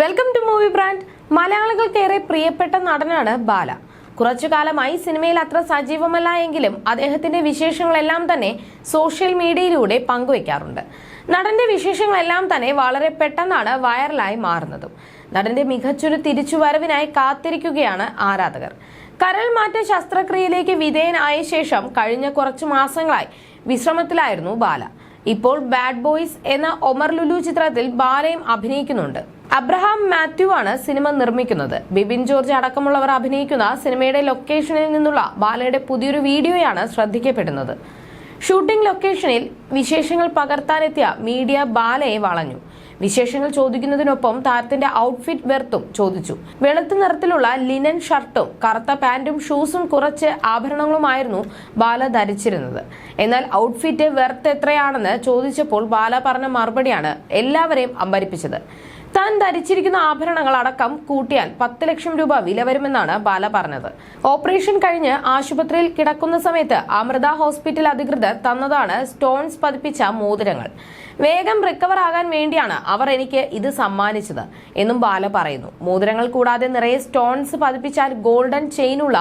Welcome to movie brand മലയാളികൾക്കേറെ പ്രിയപ്പെട്ട നടനാണ് ബാല. കുറച്ചു കാലമായി സിനിമയിൽ അത്ര സജീവമല്ല എങ്കിലും അദ്ദേഹത്തിന്റെ വിശേഷങ്ങളെല്ലാം തന്നെ സോഷ്യൽ മീഡിയയിലൂടെ പങ്കുവെക്കാറുണ്ട്. നടന്റെ വിശേഷങ്ങളെല്ലാം തന്നെ വളരെ പെട്ടെന്നാണ് വൈറലായി മാറുന്നതും. നടന്റെ മികച്ചൊരു തിരിച്ചുവരവിനായി കാത്തിരിക്കുകയാണ് ആരാധകർ. കരൾ മാറ്റ ശസ്ത്രക്രിയയിലേക്ക് വിധേയനായ ശേഷം കഴിഞ്ഞ കുറച്ചു മാസങ്ങളായി വിശ്രമത്തിലായിരുന്നു ബാല. ഇപ്പോൾ ബാഡ് ബോയ്സ് എന്ന ഒമർ ലുലു ചിത്രത്തിൽ ബാലയും അഭിനയിക്കുന്നുണ്ട്. അബ്രഹാം മാത്യു ആണ് സിനിമ നിർമ്മിക്കുന്നത്. ബിബിൻ ജോർജ് അടക്കമുള്ളവർ അഭിനയിക്കുന്ന സിനിമയുടെ ലൊക്കേഷനിൽ നിന്നുള്ള ബാലയുടെ പുതിയൊരു വീഡിയോയാണ് ശ്രദ്ധിക്കപ്പെടുന്നത്. ഷൂട്ടിംഗ് ലൊക്കേഷനിൽ വിശേഷങ്ങൾ പകർത്താനെത്തിയ മീഡിയ ബാലയെ വളഞ്ഞു. വിശേഷങ്ങൾ ചോദിക്കുന്നതിനൊപ്പം താരത്തിന്റെ ഔട്ട്ഫിറ്റ് വെർത്തും ചോദിച്ചു. വെളുത്ത നിറത്തിലുള്ള ലിനൻ ഷർട്ടും കറുത്ത പാന്റും ഷൂസും കുറച്ച് ആഭരണങ്ങളുമായിരുന്നു ബാല ധരിച്ചിരുന്നത്. എന്നാൽ ഔട്ട്ഫിറ്റ് വെർത്ത് എത്രയാണെന്ന് ചോദിച്ചപ്പോൾ ബാല പറഞ്ഞ മറുപടിയാണ് എല്ലാവരെയും അമ്പരിപ്പിച്ചത്. താൻ ധരിച്ചിരിക്കുന്ന ആഭരണങ്ങൾ അടക്കം കൂട്ടിയാൽ പത്ത് ലക്ഷം രൂപ വില വരുമെന്നാണ് ബാല പറഞ്ഞത്. ഓപ്പറേഷൻ കഴിഞ്ഞ് ആശുപത്രിയിൽ കിടക്കുന്ന സമയത്ത് അമൃത ഹോസ്പിറ്റൽ അധികൃതർ തന്നതാണ് സ്റ്റോൺസ് പതിപ്പിച്ച മോതിരങ്ങൾ. വേഗം റിക്കവർ ആകാൻ വേണ്ടിയാണ് അവർ എനിക്ക് ഇത് സമ്മാനിച്ചത് എന്നും ബാല പറയുന്നു. മോതിരങ്ങൾ കൂടാതെ നിറയെ സ്റ്റോൺസ് പതിപ്പിച്ചാൽ ഗോൾഡൻ ചെയിനുള്ള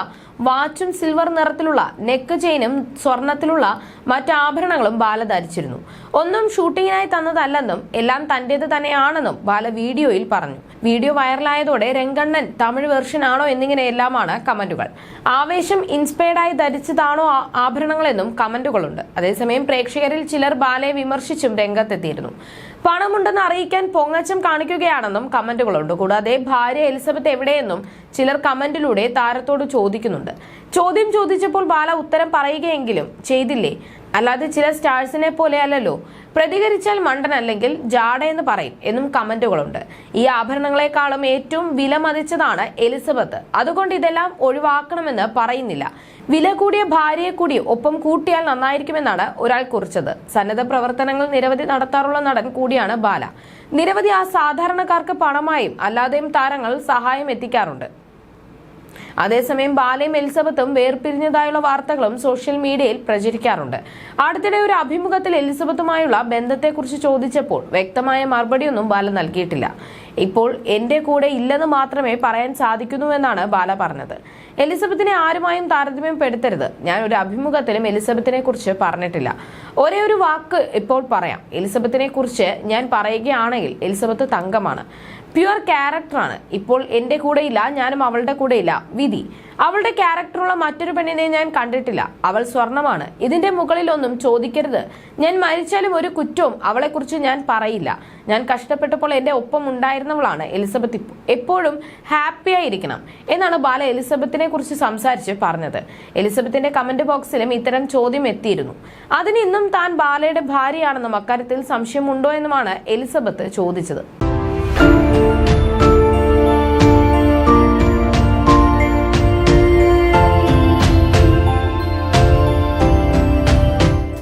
വാച്ചും സിൽവർ നിറത്തിലുള്ള നെക്ക് ചെയിനും സ്വർണത്തിലുള്ള മറ്റ് ആഭരണങ്ങളും ബാല ധരിച്ചിരുന്നു. ഒന്നും ഷൂട്ടിങ്ങിനായി തന്നതല്ലെന്നും എല്ലാം തന്റേത് തന്നെയാണെന്നും ബാല വീഡിയോയിൽ പറഞ്ഞു. വീഡിയോ വൈറലായതോടെ രംഗണ്ണൻ തമിഴ് വെർഷൻ ആണോ എന്നിങ്ങനെയെല്ലാമാണ് കമന്റുകൾ. ആവേശം ഇൻസ്പയർഡായി ധരിച്ചതാണോ ആഭരണങ്ങളെന്നും കമന്റുകളുണ്ട്. അതേസമയം പ്രേക്ഷകരിൽ ചിലർ ബാലയെ വിമർശിച്ചും രംഗത്തെത്തിയിരുന്നു. പണമുണ്ടെന്ന് അറിയിക്കാൻ പൊങ്ങച്ചം കാണിക്കുകയാണെന്നും കമന്റുകളുണ്ട്. കൂടാതെ ഭാര്യ എലിസബത്ത് എവിടെയെന്നും ചിലർ കമന്റിലൂടെ താരത്തോട് ചോദിക്കുന്നുണ്ട്. ചോദ്യം ചോദിച്ചപ്പോൾ ബാല ഉത്തരം പറയുകയെങ്കിലും ചെയ്തില്ലേ? അല്ലാതെ ചില സ്റ്റാഴ്സിനെ പോലെ അല്ലല്ലോ. പ്രതികരിച്ചാൽ മണ്ടൻ അല്ലെങ്കിൽ ജാഡ എന്ന് പറയും എന്നും കമന്റുകളുണ്ട്. ഈ ആഭരണങ്ങളെക്കാളും ഏറ്റവും വില മതിച്ചതാണ് എലിസബത്ത്. അതുകൊണ്ട് ഇതെല്ലാം ഒഴിവാക്കണമെന്ന് പറയുന്നില്ല. വില കൂടിയ ഭാര്യയെ കൂടി ഒപ്പം കൂട്ടിയാൽ നന്നായിരിക്കുമെന്നാണ് ഒരാൾ കുറിച്ചത്. സന്നദ്ധ പ്രവർത്തനങ്ങൾ നിരവധി നടത്താറുള്ള നടൻ കൂടിയാണ് ബാല. നിരവധി ആ സാധാരണക്കാർക്ക് പണമായും അല്ലാതെയും താരങ്ങൾ സഹായം എത്തിക്കാറുണ്ട്. അതേസമയം ബാലയും എലിസബത്തും വേർപിരിഞ്ഞതായുള്ള വാർത്തകളും സോഷ്യൽ മീഡിയയിൽ പ്രചരിക്കാറുണ്ട്. അടുത്തിടെ ഒരു അഭിമുഖത്തിൽ എലിസബത്തുമായുള്ള ബന്ധത്തെക്കുറിച്ച് ചോദിച്ചപ്പോൾ വ്യക്തമായ മറുപടിയൊന്നും ബാല നൽകിയിട്ടില്ല. ഇപ്പോൾ എന്റെ കൂടെ ഇല്ലെന്ന് മാത്രമേ പറയാൻ സാധിക്കുന്നുവെന്നാണ് ബാല പറഞ്ഞത്. എലിസബത്തിനെ ആരുമായും താരതമ്യപ്പെടുത്തരുത് ഞാൻ ഒരു അഭിമുഖത്തിലും എലിസബത്തിനെ കുറിച്ച് പറഞ്ഞിട്ടില്ല. ഒരേ ഒരു വാക്ക് ഇപ്പോൾ പറയാം. എലിസബത്തിനെ കുറിച്ച് ഞാൻ പറയുകയാണെങ്കിൽ എലിസബത്ത് തങ്കമാണ്. പ്യുവർ ക്യാരക്ടറാണ് ഇപ്പോൾ എന്റെ കൂടെ ഇല്ല ഞാനും അവളുടെ കൂടെ ഇല്ല. വിധി. അവളുടെ ക്യാരക്ടറുള്ള മറ്റൊരു പെണ്ണിനെ ഞാൻ കണ്ടിട്ടില്ല. അവൾ സ്വർണമാണ്. ഇതിന്റെ മുകളിലൊന്നും ചോദിക്കരുത്. ഞാൻ മരിച്ചാലും ഒരു കുറ്റവും അവളെക്കുറിച്ച് ഞാൻ പറയില്ല. ഞാൻ കഷ്ടപ്പെട്ടപ്പോൾ എന്റെ ഒപ്പം ഉണ്ടായിരുന്നവളാണ് എലിസബത്ത് എപ്പോഴും ഹാപ്പി ആയിരിക്കണം എന്നാണ് ബാല എലിസബത്തിനെ കുറിച്ച് സംസാരിച്ച് പറഞ്ഞത്. എലിസബത്തിന്റെ കമന്റ് ബോക്സിലും ഇത്തരം ചോദ്യം എത്തിയിരുന്നു. അതിന് ഇന്നും താൻ ബാലയുടെ ഭാര്യയാണെന്നും അക്കാര്യത്തിൽ സംശയമുണ്ടോ എന്നുമാണ് എലിസബത്ത് ചോദിച്ചത്.